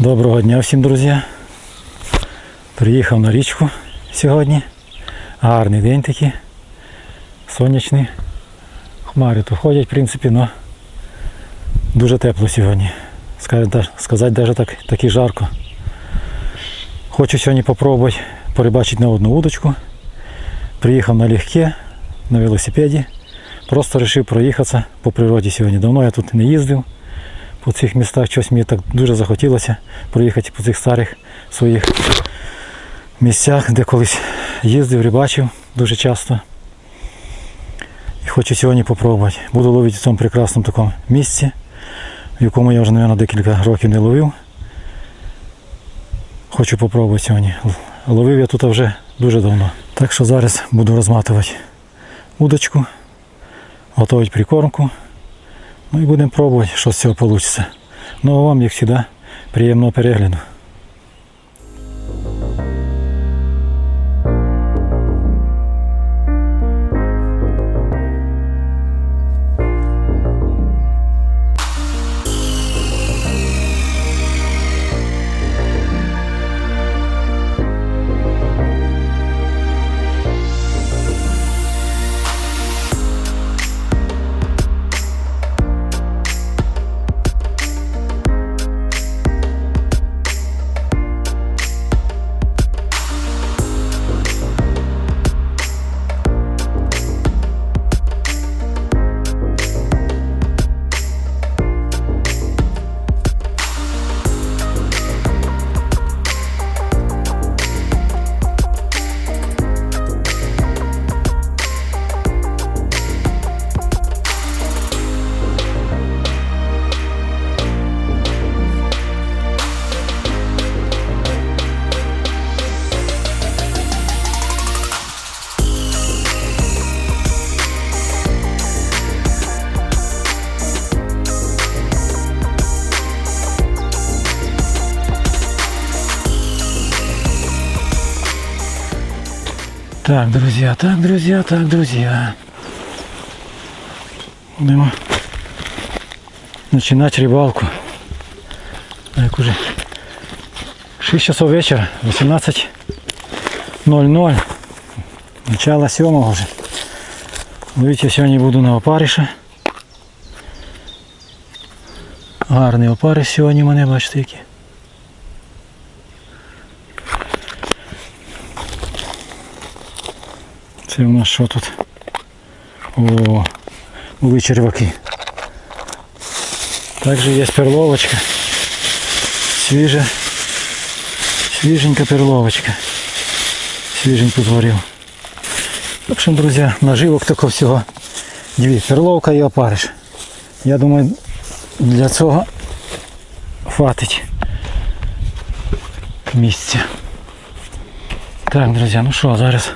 Доброго дня всім, друзі. Приїхав на річку сьогодні. Гарний день такий. Сонячний. Хмари тут ходять, в принципі, але дуже тепло сьогодні. Сказати, навіть так, так і жарко. Хочу сьогодні спробувати порибачити на одну удочку. Приїхав налегке, на велосипеді. Просто вирішив проїхатися по природі сьогодні. Давно я тут не їздив по цих містах. Щось мені так дуже захотілося проїхати по цих старих своїх місцях, де колись їздив, рибачив дуже часто. І хочу сьогодні спробувати. Буду ловити в цьому прекрасному такому місці, в якому я вже, мабуть, декілька років не ловив. Хочу спробувати сьогодні. Ловив я тут вже дуже давно. Так що зараз буду розматувати удочку, готувати прикормку. Ну і будемо пробувати, що з цього вийде. Ну а вам, як завжди, приємного перегляду. Так, друзья, так, друзья, так, друзья. Будемо починати рибалку. Як уже 6 часов вечора, 18.00. Начало сьомого вже. Ловити я сьогодні буду на опариша. Гарний опариш сьогодні в мене, бачите які. Це у нас що тут? О, були черваки. Також є перловочка. Свіжа. Свіженька перловочка. Свіженьку зварив. В общем, друзі, наживок такого всього. Дві. Перловка і опариш. Я думаю, для цього хватить місця. Так, друзі, ну що, зараз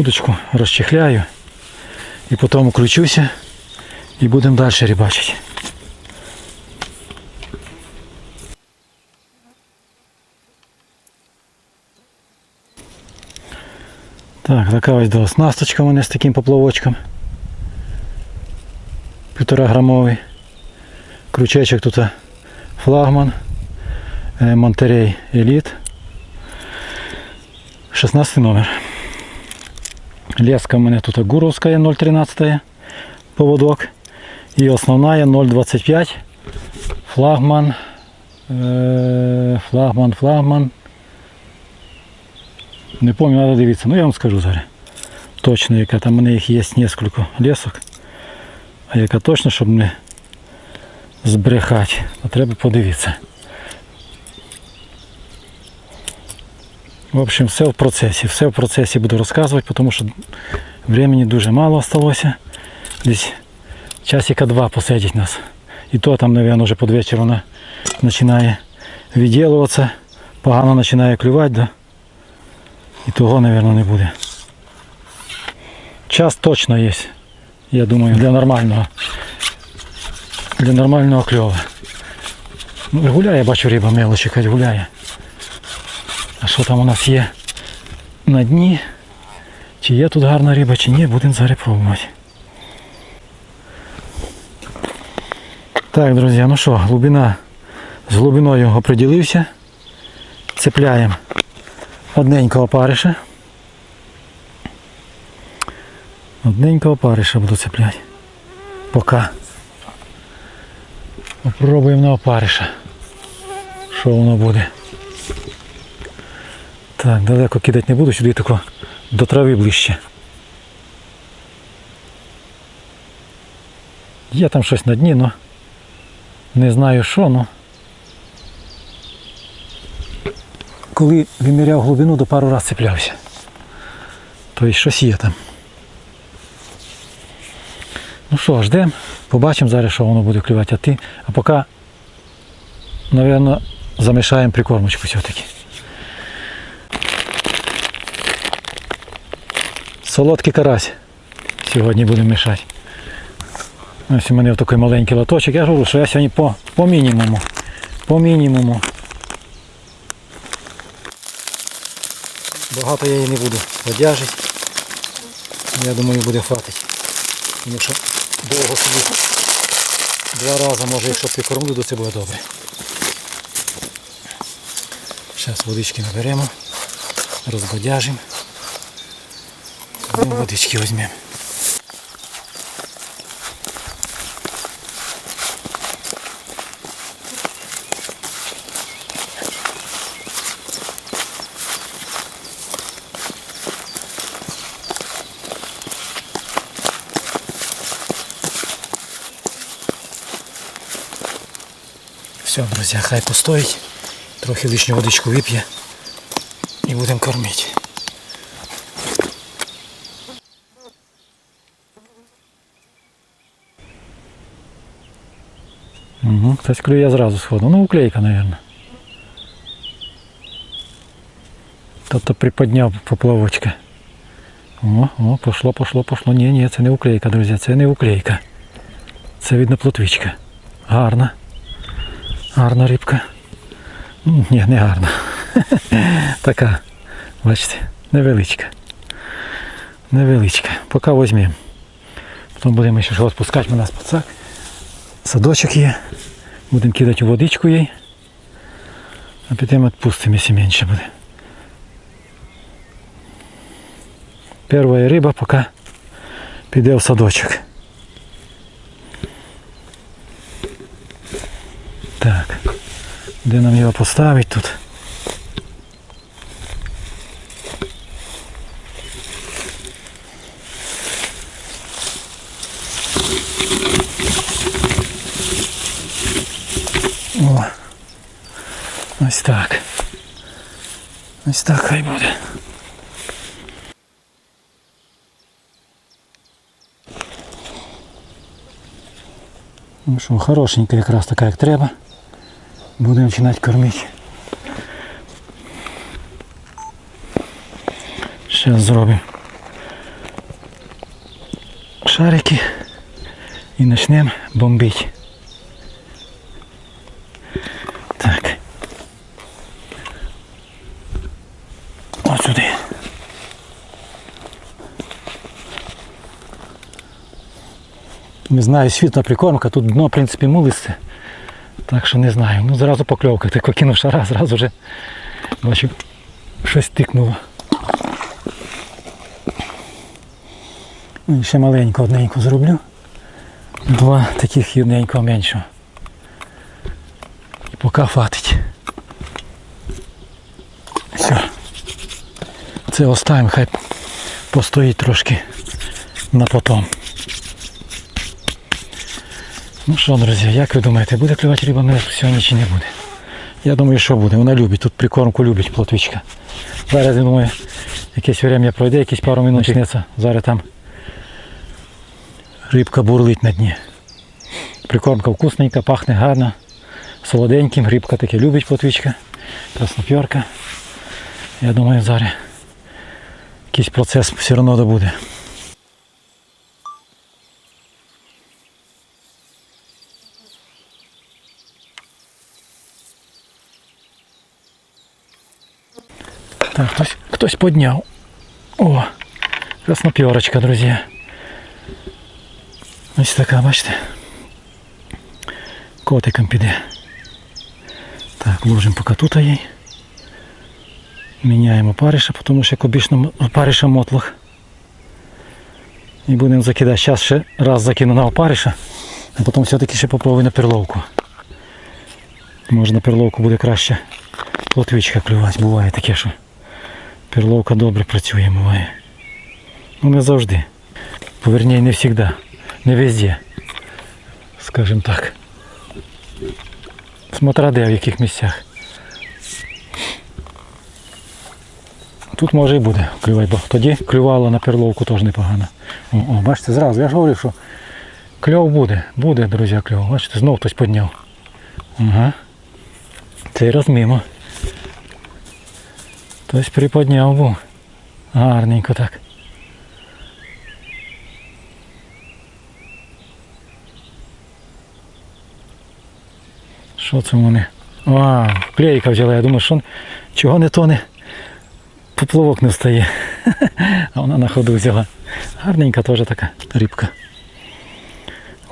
удочку розчехляю і потім включуся і будемо далі рибачити. Так, така ось до оснасточка у мене з таким поплавочком. Півтора грамовий. Крючечок тут флагман. Монтерей Еліт. 16 номер. Леска у мене тут гуровська 0,13 поводок. І основна 0,25 флагман. е, Флагман, флагман. Не пам'ятаю, треба дивитися. Ну я вам скажу зараз. Точно, яка там у мене їх є несколько лесок. А яка точно, щоб не збрехати, то треба подивитися. В общем, все в процесі. Все в процесі буду розказувати, тому що времени дуже мало залишилося. Десь часика два посидять нас. І то там, мабуть, вже під вечір вона починає відділуватися, погано починає клювати, да? і того, мабуть, не буде. Час точно є, я думаю, для нормального. Для нормального кльова. Ну, гуляє, бачу, риба мелочі, гуляє. А що там у нас є на дні? Чи є тут гарна риба, чи ні, будемо зараз пробувати. Так, друзі, ну що, глибина З глибиною оприділився. Цепляємо одненького опариша. Одненького опариша буду цепляти. Пока. Попробуємо на опариша. Що воно буде? Так, далеко кидати не буду, сюди тако до трави ближче. Є там щось на дні, але не знаю що, ну. Коли виміряв глибину, до пару раз цеплявся. Тобто щось є там. Ну що, ждемо, побачимо зараз, що воно буде клювати, а ти. А поки, мабуть, замішаємо прикормочку все-таки. Солодкий карась. Сьогодні будемо мішати. Ось у мене такий маленький лоточок. Я ж говорю, що я сьогодні по, по мінімуму. По мінімуму. Багато я її не буду одяжити. Я думаю, буде хватить. Тому що довго сидіти. Два рази, може, якщо прикормлю, то це буде добре. Зараз водички наберемо, розбодяжимо. Ну, водички візьмемо. Все, друзі, хай постоїть, трохи лишню водичку вип'є і будемо кормити. Хтось клює зразу сходу. Ну, уклейка, мабуть. Тобто приподняв поплавочка. О, о, пошло, пошло, пошло. Ні, ні, це не уклейка, друзі, це не уклейка. Це видно плотвичка. Гарна. Гарна рибка. Ні, не гарна. така, бачите, невеличка. Невеличка. Поки візьмемо. Потім будемо ще відпускати, у нас пацак. Садочок є. Будемо кидати водичку їй. А потім відпустимо, якщо менше буде. Перша риба поки піде в садочок. Так. Де нам його поставити тут? Ось так. Ось так хай буде. Ну що, хорошенька якраз така, як треба. Будемо починати кормити. Зараз зробимо шарики і почнемо бомбити. Не знаю, світла прикормка, тут дно, в принципі, мулисте. Так що не знаю. Ну зразу покльовка. Тільки кинув шара, зразу вже бачу, щось тикнуло. Ну, ще маленько одненько зроблю. Два таких і одненького меншого. І поки хватить. Все. Це оставимо, хай постоїть трошки на потом. Ну що, друзі, як ви думаєте, буде клювати риба мене сьогодні чи не буде? Я думаю, що буде. Вона любить. Тут прикормку любить плотвичка. Зараз, я думаю, якесь время пройде, якісь пару минут почнеться. Зараз там рибка бурлить на дні. Прикормка вкусненька, пахне гарно, солоденьким, рибка таке любить плотвичка, красноперка. Я думаю, зараз якийсь процес все одно буде. Так, хтось, хтось підняв. О, красноперочка, друзі. Ось така, бачите. Котиком піде. Так, ложимо поки тут їй. Міняємо париша, тому що як обічно мотлох. І будемо закидати. Зараз ще раз закину на опариша, а потім все-таки ще попробую на перловку. Може на перловку буде краще плотвичка клювати. Буває таке, що перловка добре працює, буває. Ну не завжди. Поверні, не завжди. Не везде. Скажімо так. Смотря де в яких місцях. Тут може і буде клювати, бо тоді клювало на перловку теж непогано. О, о, бачите, зразу, я ж говорив, що кльов буде, буде, друзі, кльов. Бачите, знов хтось підняв. Ага. Цей раз мимо. Хтось приподняв був. Гарненько так. Що це вони? А, клейка взяла. Я думаю, що чого не тоне? Поплавок не встає. А вона на ходу взяла. Гарненька теж така рибка.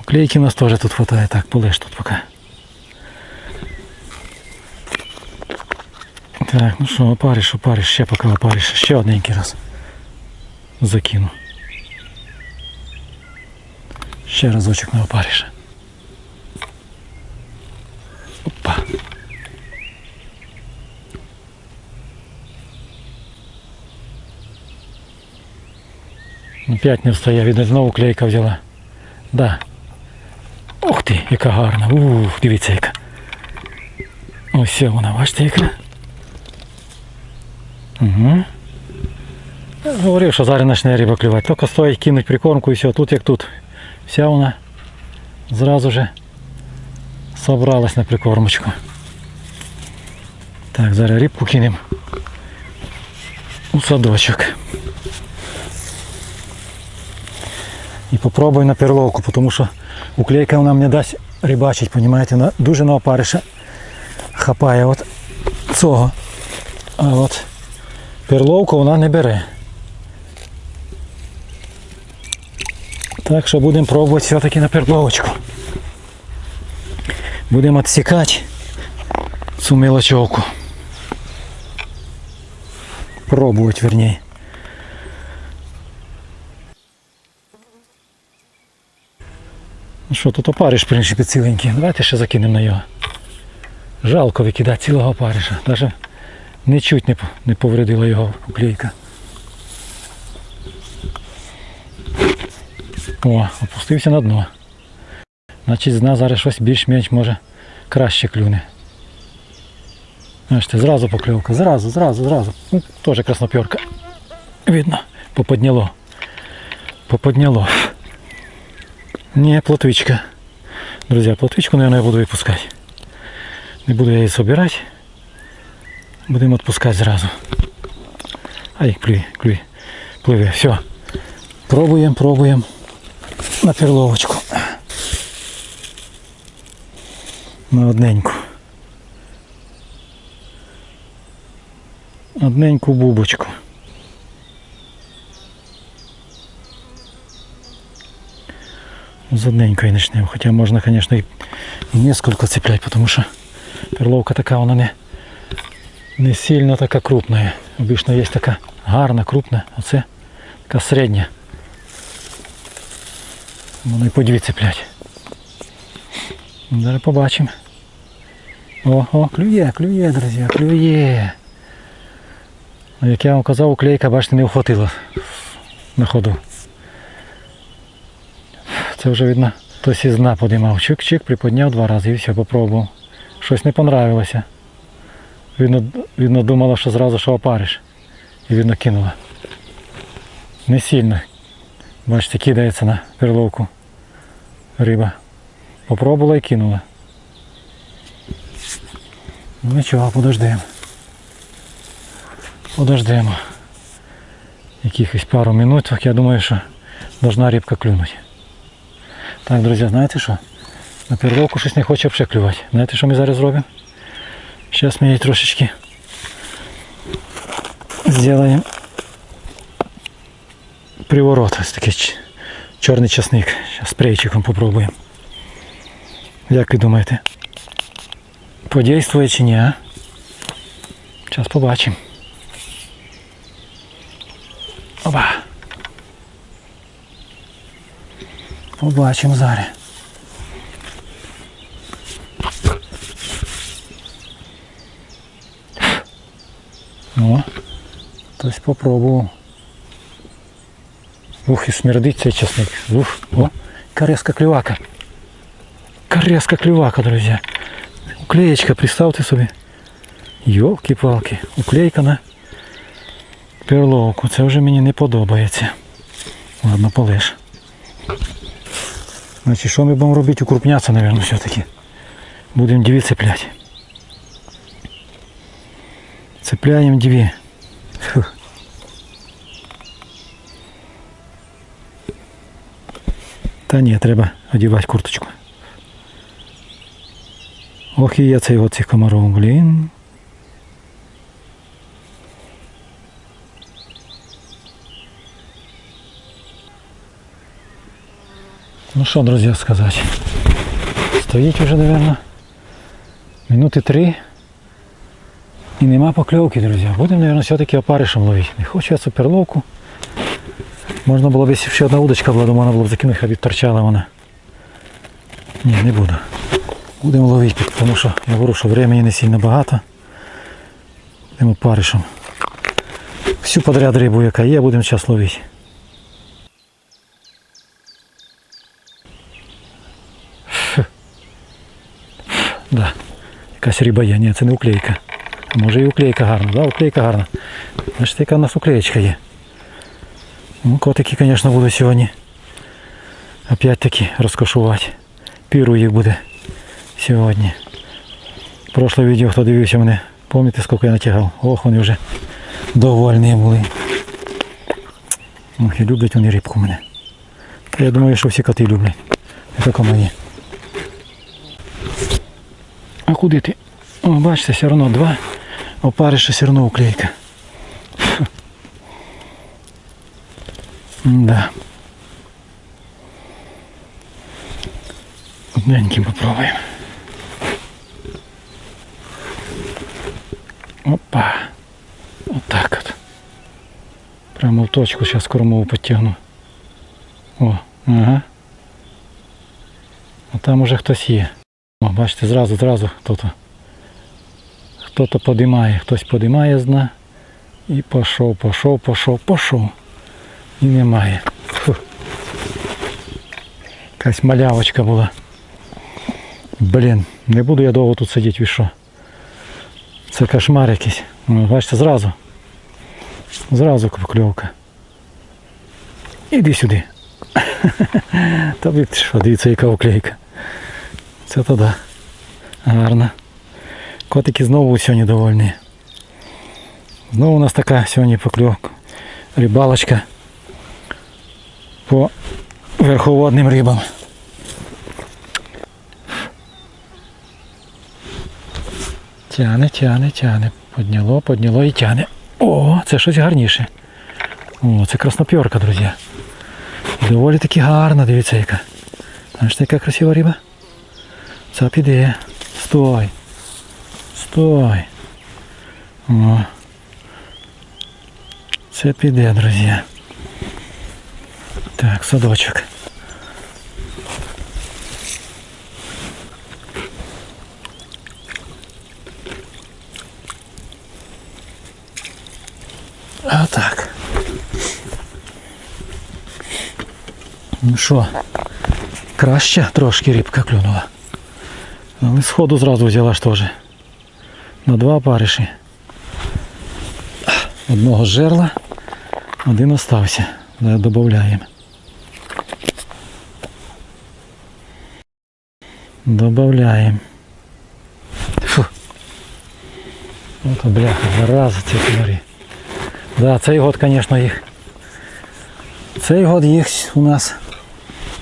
Клейки у нас теж тут хватає. Так, полиш тут поки. Так, ну що, опариш, опариш, ще поки опариш. Ще одненький раз. Закину. Ще разочок на опариша. Опа. Опять не встає, видно, знову клейка взяла. Да. Ух ти, яка гарна. Ух, дивіться яка. Ось вона, бачите яка. Угу. Я говорив, що зараз почне риба клювати. Тільки стоїть кинуть прикормку і все, тут як тут. Вся вона зразу же собралась на прикормочку. Так, зараз рибку кинемо у садочок. І попробую на перловку, тому що уклейка вона мені дасть рибачить, понімаєте, на, дуже на опариша хапає от цього. А от перловку вона не бере. Так що будемо пробувати все-таки на перловочку. Будемо відсікати цю мелочовку. Пробувати, вернее. Ну що, тут опариш, в принципі, ціленький. Давайте ще закинемо на його. Жалко викидати цілого опариша. Навіть нічуть не, повредила його уклейка. О, опустився на дно. Значить, з зараз щось більш-менш може краще клюне. Бачите, зразу покльовка, зразу, зразу, зразу. Ну, теж красноперка. Видно, поподняло. Поподняло. Не, плотвичка. Друзья, плотвичку, наверное, я буду выпускать. Не буду я її собирать. Будемо відпускати зразу. Ай, клює, клює, пливе. Все. Пробуємо, пробуємо на перловочку. На одненьку. Одненьку бубочку. З одненької почнемо. Хоча можна, звісно, і несколько цеплять, тому що перловка така, вона не, не сильно така крупна. Обично є така гарна, крупна, а це така середня. Воно і по дві цеплять. Зараз побачимо. О, о, клює, клює, друзі, клює. Ну, Як я вам казав, уклейка, бачите, не охватила на ходу. Це вже видно, хтось із дна подимав. Чик-чик, приподняв два рази і все, попробував. Щось не понравилося. Видно, видно думала, що зразу що опариш. І видно кинула. Не сильно. Бачите, кидається на перловку риба. Попробувала і кинула. Ну нічого, подождемо. Подождемо. Якихось пару минут, я думаю, що должна рибка клюнути. Так, друзі, знаєте що? На перловку щось не хоче взагалі клювати. Знаєте, що ми зараз зробимо? Зараз ми її трошечки зробимо приворот. Ось такий чорний часник. Зараз спрейчиком попробуємо. Як ви думаєте? Подействує чи ні, а? Зараз побачимо. Опа. Побачимо зараз. О, хтось попробував. Ух, і смердить цей часник. Ух, о, кареска клювака. Кареска клювака, друзі. Уклеєчка, представте собі. Йолки-палки, уклейка на перловку. Це вже мені не подобається. Ладно, полеж. Значить, що ми будемо робити? Укрупняться, мабуть, все-таки. Будемо дві цепляти. Цепляємо дві. Фух. Та ні, треба одягати курточку. Ох, і я цей от цих комаров, блін. Ну що, друзі, сказати. Стоїть вже, мабуть, минути три. І нема покльовки, друзі. Будемо, мабуть, все-таки опаришем ловити. Не хочу я цю перловку. Можна було б, якщо ще одна удочка була, то можна було б закинути, хай торчала вона. Ні, не буду. Будемо ловити, тому що я говорю, що времени не сильно багато. Будемо паришем. Всю подряд рибу, яка є, будемо зараз ловити. Да. Якась риба є, ні, це не уклейка. А може і уклейка гарна, да, уклейка гарна. Значить, яка у нас уклеєчка є. Ну, котики, звісно, будуть сьогодні. Опять таки розкошувати. Піру їх буде сьогодні. Прошле відео, хто дивився мене, пам'ятаєте, скільки я натягав? Ох, вони вже довольні були. Ох, і люблять вони рибку мене. Я думаю, що всі коти люблять. Не тільки мої. А куди ти? О, бачите, все одно два опариша, все одно уклейка. Да. Одненьким попробуємо. Опа. Вот так от. Прямо в точку зараз кормову підтягну. О, ага. А там уже хтось є. О, бачите, зразу, зразу хто-то. Хто-то подимає, хтось подимає з дна. І пішов, пішов, пішов, пішов. І немає. Фу. Якась малявочка була. Блін, не буду я довго тут сидіти, ви що? Це кошмар якийсь. О, Бачите, зразу. Зразу покльовка. Іди сюди. Та ви що, дивіться, яка уклейка. Це то да. Гарно. Котики знову сьогодні довольні. Знову у нас така сьогодні покльовка. Рибалочка По верховодним рибам. Тяне, тяне, тяне. Подняло, подняло і тяне. О, це щось гарніше. О, це краснопьорка, друзі. Доволі таки гарна, дивіться яка. Знаєш, яка красива риба? Це піде. Стой. Стой. О. Це піде, друзі. Так, садочок. А так. Ну що, краще трошки рибка клюнула. Але сходу зразу взяла ж теж. На два париші. Одного жерла, один остався. Додаємо. Добавляємо. Фу. От бляха, зараза ці комарі. Да, цей год, звісно, їх. Цей год їх у нас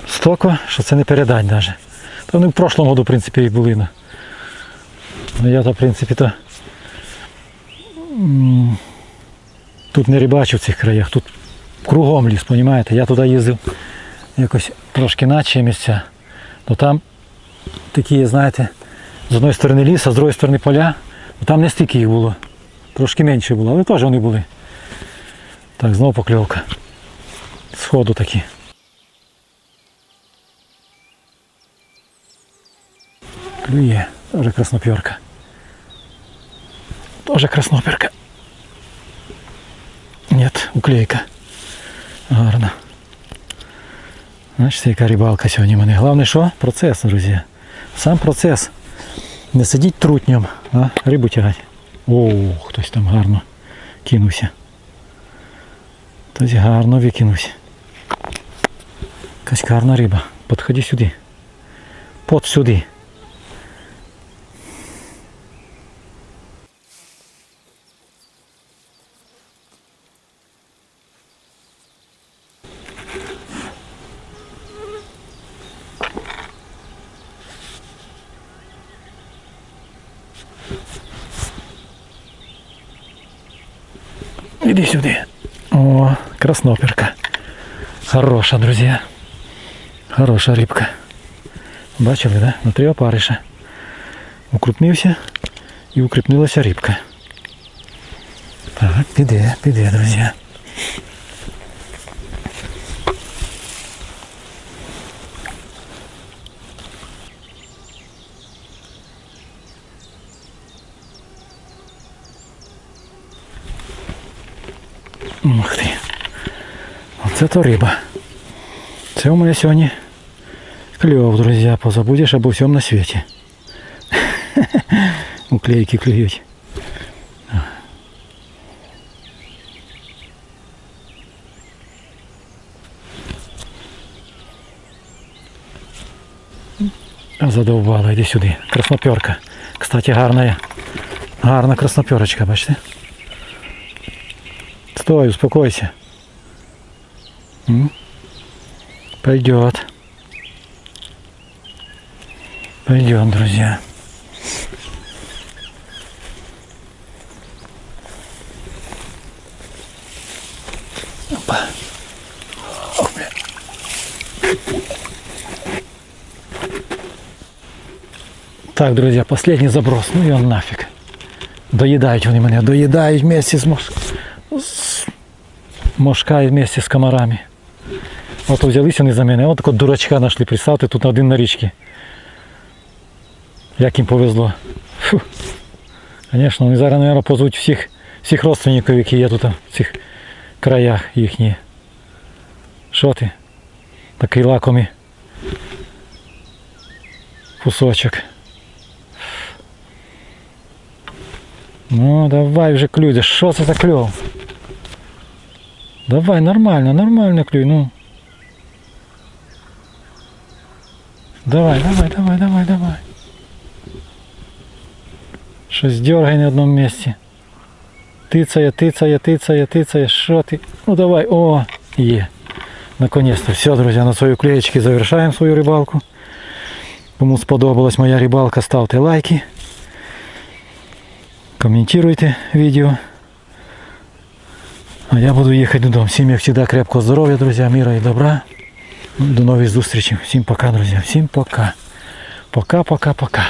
столько, що це не передать навіть. Та вони в прошлому году, в принципі, і були. Ну, Ну, я то, в принципі, то тут не рибачив в цих краях, тут кругом ліс, розумієте? Я туди їздив якось трошки наче місця. То там такі, знаєте, З одної сторони ліс, а з другої сторони поля. Ну, Там не стільки їх було. Трошки менше було, але теж вони були. Так, знову покльовка. Сходу такі. Клює. Тоже краснопірка. Тоже краснопірка. Нет, уклейка. Гарно. Значить, яка рибалка сьогодні в мене. Головне що? Процес, друзі. Сам процес. Не сидіть трутнем, а рибу тягати. О, хтось там гарно кинувся. Хтось гарно викинувся. Якась гарна риба. Подходи сюди. Под сюди. Иди сюда. О, красноперка. Хороша, друзья. Хороша рибка. Бачили, да? Внутрі опариша. Укрупнився і укріпнилася рибка. Так, піде, піде, друзі. Ух ти. Оце то риба. Це у мене сьогодні кльов, друзі. Позабудеш обо всьому на світі. Уклейки клюють. Задовбала, йди сюди. Красноперка. Кстати, гарна, гарна красноперочка, бачите? Стой, успокойся. М? Пойдет. Пойдет, друзья. Опа. Ох, бля. Так, друзья, последний заброс. Ну и он нафиг. Доїдають вони мене, доїдають вместе з мош... з мошка і вместе з комарами. От взялися вони за мене, от такого дурачка знайшли, представте, тут один на річці. Як їм повезло. Фу. Звісно, вони зараз, мабуть, позовуть всіх, всіх родственників, які є тут в цих краях їхні. Що ти? Такий лакомий кусочок. Ну, давай вже клюй, що це за кльов? Давай, нормально, нормально клюй, ну. Давай, давай, давай, давай, давай. Щось дергай на одному місці. Тицає, тицає, тицає, тицає, що ти? Ну давай, о, є. Наконец-то. Все, друзья, на своей клеечке завершаем свою рыбалку. Кому сподобалась моя рыбалка, ставьте лайки. Комментируйте видео. А я буду ехать додому. Всем, як всегда, крепкого здоровья, друзья, мира и добра. До нових зустрічей. Всем пока, друзья. Всем пока. Пока, пока, пока.